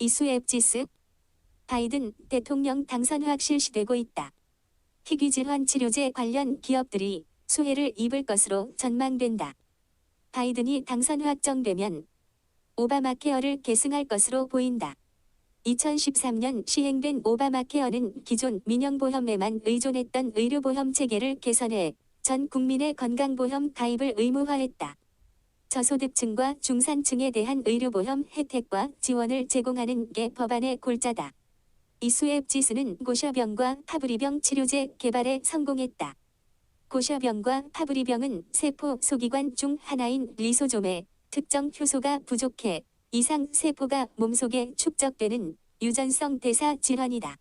이수앱지스 바이든 대통령 당선 확실시되고 있다. 희귀 질환 치료제 관련 기업들이 수혜를 입을 것으로 전망된다. 바이든이 당선 확정되면 오바마 케어를 계승할 것으로 보인다. 2013년 시행된 오바마 케어는 기존 민영보험에만 의존했던 의료보험 체계를 개선해 전 국민의 건강보험 가입을 의무화했다. 저소득층과 중산층에 대한 의료보험 혜택과 지원을 제공하는 게 법안의 골자다. 이수앱 지수는 고셔병과 파브리병 치료제 개발에 성공했다. 고셔병과 파브리병은 세포 소기관 중 하나인 리소좀에 특정 효소가 부족해 이상 세포가 몸속에 축적되는 유전성 대사 질환이다.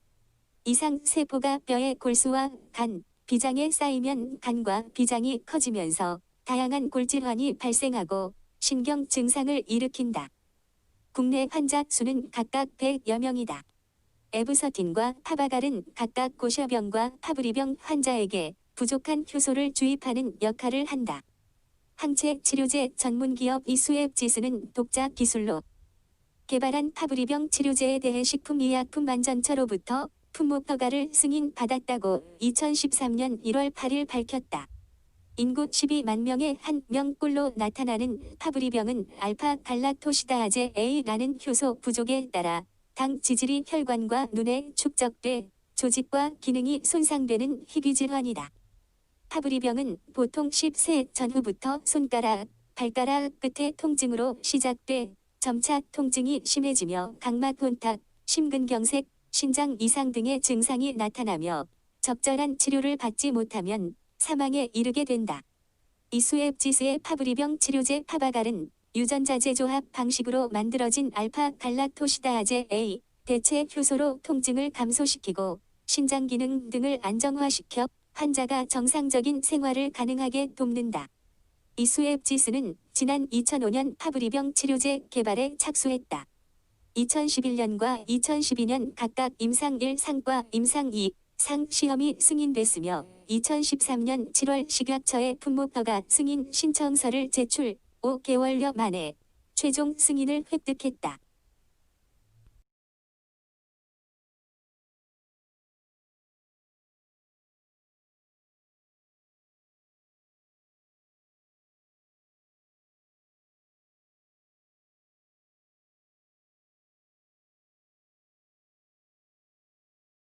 이상 세포가 뼈의 골수와 간, 비장에 쌓이면 간과 비장이 커지면서 다양한 골질환이 발생하고 신경 증상을 일으킨다. 국내 환자 수는 각각 100여 명이다. 에브서틴과 파바갈은 각각 고셔병과 파브리병 환자에게 부족한 효소를 주입하는 역할을 한다. 항체 치료제 전문기업 이수앱 지수는 독자 기술로 개발한 파브리병 치료제에 대해 식품의약품안전처로부터 품목 허가를 승인받았다고 2013년 1월 8일 밝혔다. 인구 12만 명의 한 명꼴로 나타나는 파브리병은 알파 갈락토시다아제 A라는 효소 부족에 따라 당 지질이 혈관과 눈에 축적돼 조직과 기능이 손상되는 희귀질환이다. 파브리병은 보통 10세 전후부터 손가락, 발가락 끝의 통증으로 시작돼 점차 통증이 심해지며 각막 혼탁, 심근경색, 신장 이상 등의 증상이 나타나며 적절한 치료를 받지 못하면 사망에 이르게 된다. 이수앱 지수의 파브리병 치료제 파바갈은 유전자재 조합 방식으로 만들어진 알파 갈락토시다아제 A 대체 효소로 통증을 감소시키고 신장 기능 등을 안정화시켜 환자가 정상적인 생활을 가능하게 돕는다. 이수앱 지수는 지난 2005년 파브리병 치료제 개발에 착수했다. 2011년과 2012년 각각 임상 1 상과 임상 2 상 시험이 승인됐으며 2013년 7월 식약처에 품목허가 승인 신청서를 제출 5개월여 만에 최종 승인을 획득했다.